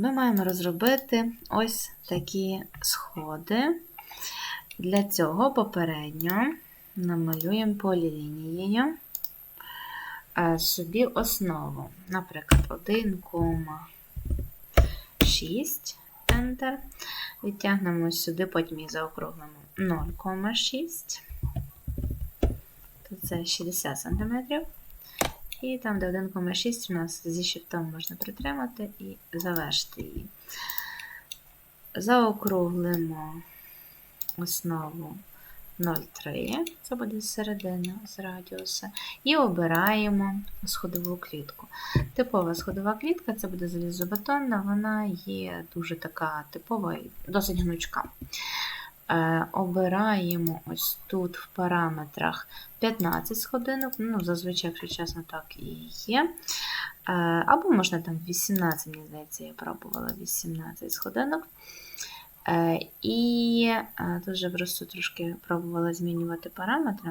Ми маємо розробити ось такі сходи. Для цього попередньо намалюємо полілінією е, собі основу. Наприклад, 1,6 Enter. Відтягнемо сюди, потім їх заокруглимо 0,6. Тут це 60 см. І там, де 1,6 у нас зі shift можна притримати і завершити її. Заокруглимо основу 0,3, це буде середина з радіуса, і обираємо сходову клітку. Типова сходова клітка це буде залізобетонна, вона є дуже така типова і досить гнучка. Е, обираємо ось тут в параметрах 15 сходинок, ну, зазвичай, якщо чесно, так і є. Е, або можна там 18, мені здається, я пробувала 18 сходинок. Е, і е, вже просто трошки пробувала змінювати параметри.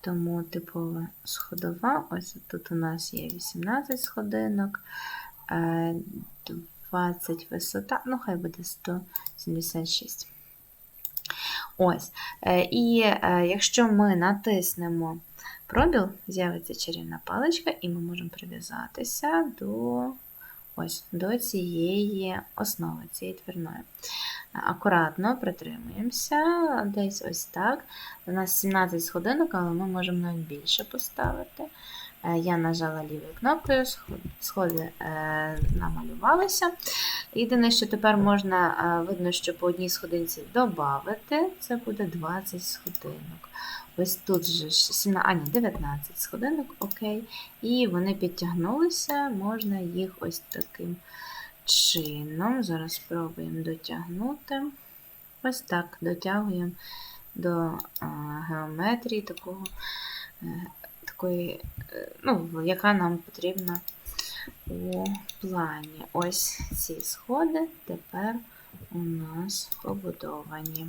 Тому типова сходова, ось тут у нас є 18 сходинок, е, 20 висота, ну хай буде 176. Ось. Е, І е, якщо ми натиснемо пробіл, з'явиться чарівна паличка, і ми можемо прив'язатися до ось, до цієї основи, цієї твірної. Акуратно притримуємося, десь ось так. У нас 17 сходинок, але ми можемо навіть більше поставити. Е, Я нажала лівою кнопкою, сходи е, намалювалися. Єдине, що тепер можна, е, видно, що по одній сходинці додати, це буде 20 сходинок. Ось тут же 17, а, ні, 19 сходинок, окей. І вони підтягнулися, можна їх ось таким чином. Зараз спробуємо дотягнути. Ось так дотягуємо до геометрії такого, такої, е, ну, яка нам потрібна у плані. Ось ці сходи тепер у нас побудовані.